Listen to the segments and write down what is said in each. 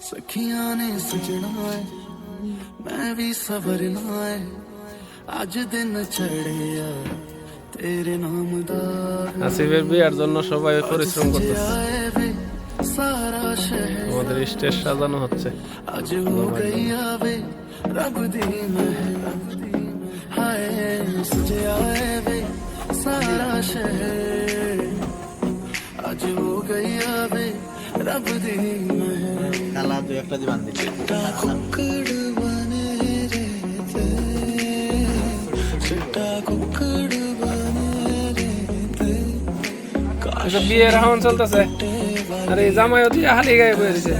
सखिया ने सजना है मैं भी सवरना है। আজ দিন চড়িয়া তেরে নাম দা আসিফের বিয়ার জন্য সবাই পরিশ্রম করতেছে। আমাদের স্টেজ সাজানো হচ্ছে। আজ হো গইয়া বে রব দি মেহরাব দি হায় সজে আয়ে বে সারা শহর আজ হো গইয়া বে দাদা কালা দুই একটা দিবান দিচ্ছি বিয়ের এখন চলতেছে। আরে জামাই অতি হালি গায়ে বসেছে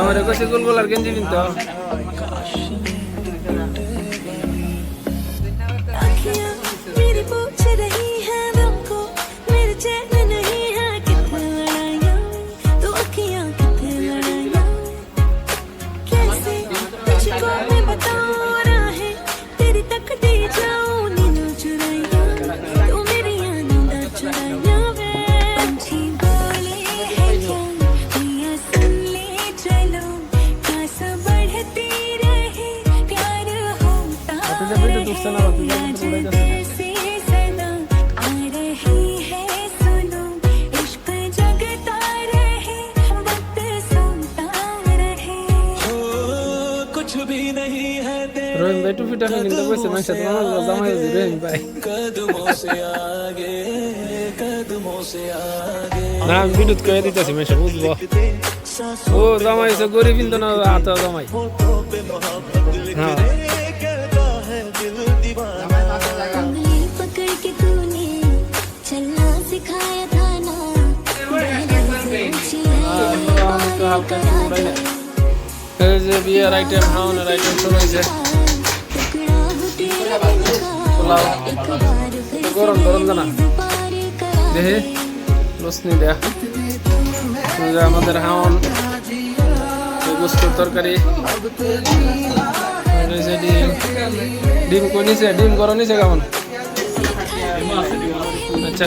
আমার কাছে গোলগোলার গেঞ্জি কিন্তু तुझको मैं बताऊँ मैं शतरंज कदमों से आगे कदमों से आगे ना विद्युत कह दी जैसे मैं सबूत बो ओ जमाई से गोरी बिंद ना आता जमाई हाँ right, राइट टाइम हाँ right, टाइम सुनो इसे গরম গরম দানা দেহে। লসনি দেয়া আমাদের হাওন গোস্তুর তরকারি ডিম ডিম কই নিছে ডিম গরম নিছে কেমন আচ্ছা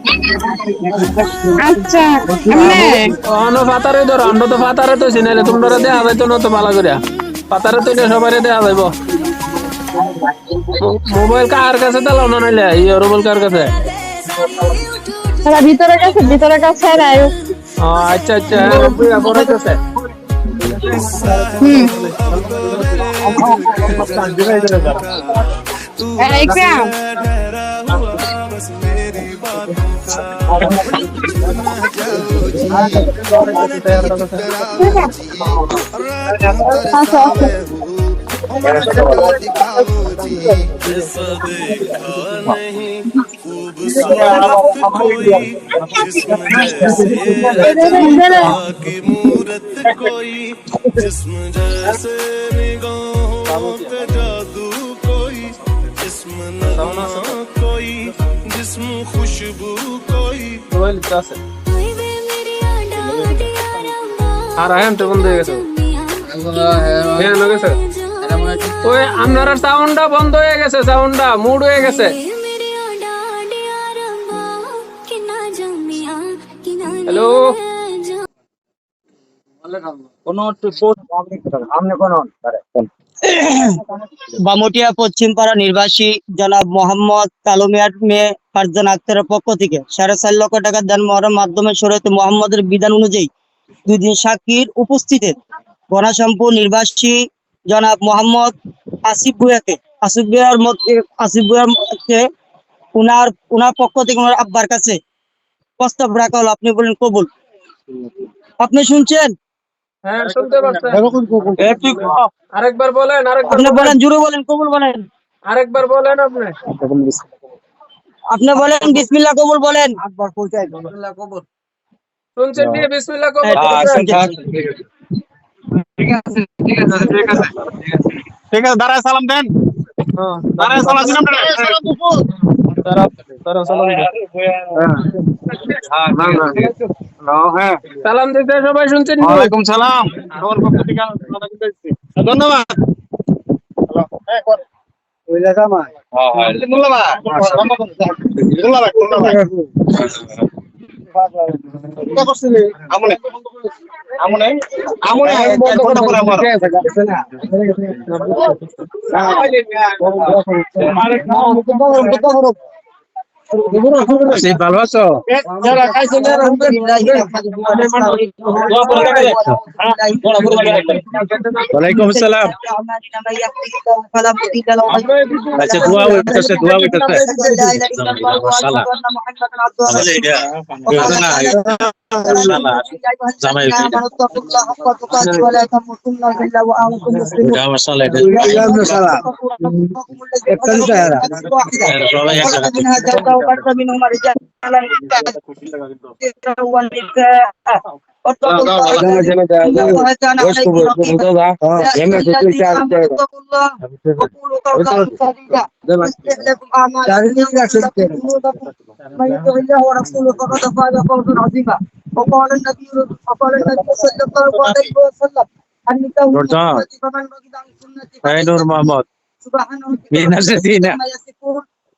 আচ্ছা অন্য ফাতারে ধরো আমরা তো ফাতারে তো চিনাইলে তোমরা দেওয়া যাইতো না তো ভালো করে ফাতারে তো সবাই দেওয়া যাইব মোবাইল কার কাছে দিলাম না নাইলে? ইয়ে রুবল কার কাছে? তারা ভিতরে গেছে ভিতরে কাছে নাই ও আচ্ছা আচ্ছা হ্যাঁ, বিয়া ভরাইতেছে একদম मूरत कोई जिस्म जैसे निगाहों पे जादू कोई जिस्म नगमा कोई जिस्म खुशबू লিখতে আছে। আর আয়ামটা বন্ধ হয়ে গেছে। হ্যাঁ গেছে ওই আপনার সাউন্ডটা বন্ধ হয়ে গেছে সাউন্ডটা মুড হয়ে গেছে। হ্যালো কোনো বামটিয়া পশ্চিম পাড়া নির্বাসী জনাব মোহাম্মদ তালুমিয়ার মেয়ে ফারজান আক্তারের পক্ষ থেকে সাড়ে চার লক্ষ টাকা দান মহার মাধ্যমে শরীয়ত মোহাম্মদের বিধান অনুযায়ী দুই দিন সাক্ষীর উপস্থিতিতে গণশাম্পু নির্বাসী জনাব মোহাম্মদ আসিফ ভুয়াকে আসিফ ভুয়ার মধ্যে আসিফ ভুয়ার মধ্যে উনার উনার পক্ষ থেকে উনার আব্বার কাছে প্রস্তাব রাখা হলো। আপনি বলেন কবুল। আপনি শুনছেন? হ্যাঁ শুনতে পাচ্ছেন? আরেকবার বলেন আরেকবার আপনি বলেন। বলেন বলেন কবুল বলেন। আরেকবার বলেন আপনি। আপনি বলেন বিসমিল্লাহ কবুল বলেন। শুনছেন দিয়ে বিসমিল্লাহ কবুল? হ্যাঁ, করবেন। ঠিক আছে। দাঁড়ায় সালাম দেন। হ্যাঁ, দাঁড়ায় সালাম দিন সালাম দেয়। সালাম দিতে। সবাই শুনছেন ওয়ালাইকুম সালাম। আমার পক্ষ থেকে ধন্যবাদ। আমনে। আমনে? আমনে বন্ধ করে আমার? ভালো আছো? ওয়ালাইকুম আসসালাম। আচ্ছা দোয়া হইতেছে দোয়া হইতেছে। একটা obat minum marijuana Ainur Muhammad. Minasina.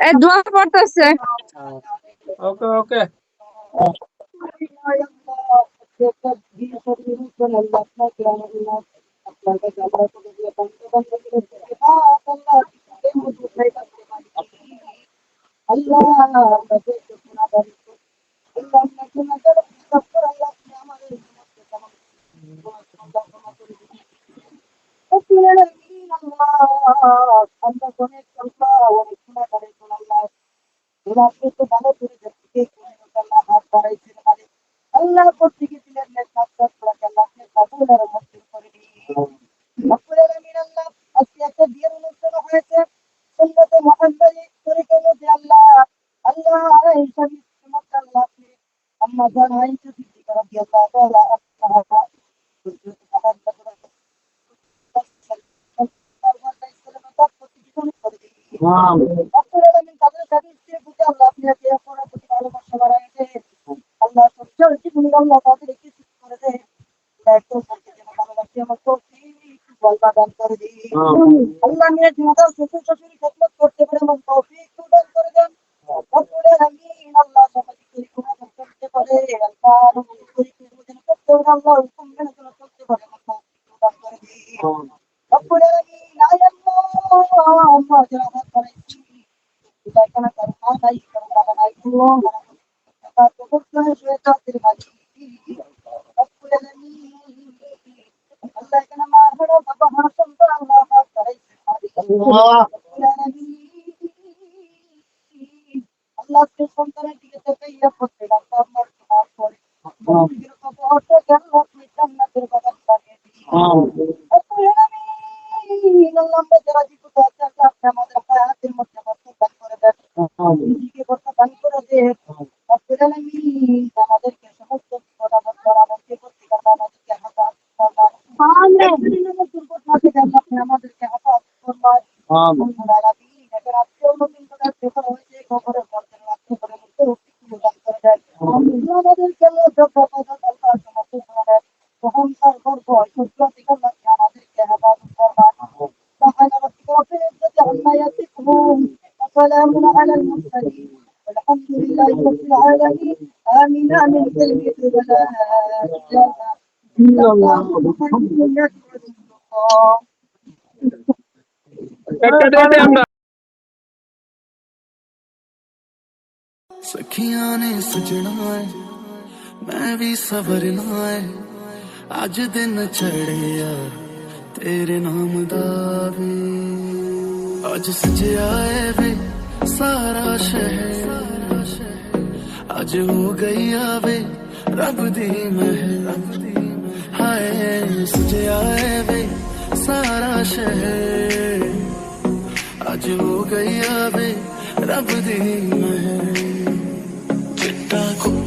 এ পড়তেছে। ওকে ওকে। আল্লাহ আল্লাহ আজকে একটা বিয়ের অনুষ্ঠান হয়েছে। সুন্নতে মোহাম্মদী তরিকার মধ্যে আল্লাহ আল্লাহ সবই চমৎকার আল্লাহ আপনি আম্মা জান আয়েশা সিদ্দিকা রাদিয়াল্লাহু তাআলা আনহা রব্বুল আলামিন তাদের সাথে স্ত্রী বুঝে আল্লাহ আপনি একে অপরের প্রতি ভালোবাসা বাড়ায় দেন। আল্লাহ সচ্ছল জীবন আল্লাহ তাদের একটু সুখ করে দেন একটু সাথে যেন ভালোবাসি আমার তৌফিক বলবা দান করে দিন আল্লাহ নিয়ে জীবন শ্বশুর শাশুড়ি খেদমত করতে পারে এবং দিন রব্বুল আলামিন আল্লাহ আমরা যারা জীবিত আছি আল্লাহ আপনি আমাদের হাতের মধ্যে করে দান وسلام على المرسلين والحمد لله رب العالمين آمين آمين كلمة ولا إله إلا الله محمد رسول الله सखिया ने सजना है, मैं भी सवरना है। अज दिन चढ़िया तेरे नाम दावे आज सजया है वे, सारा शहर। अज हो गई आवे, रब दी मह हाय, सजया है वे, सारा शहर। आज हो गई आवे रब दी मैं चिट्टा खुद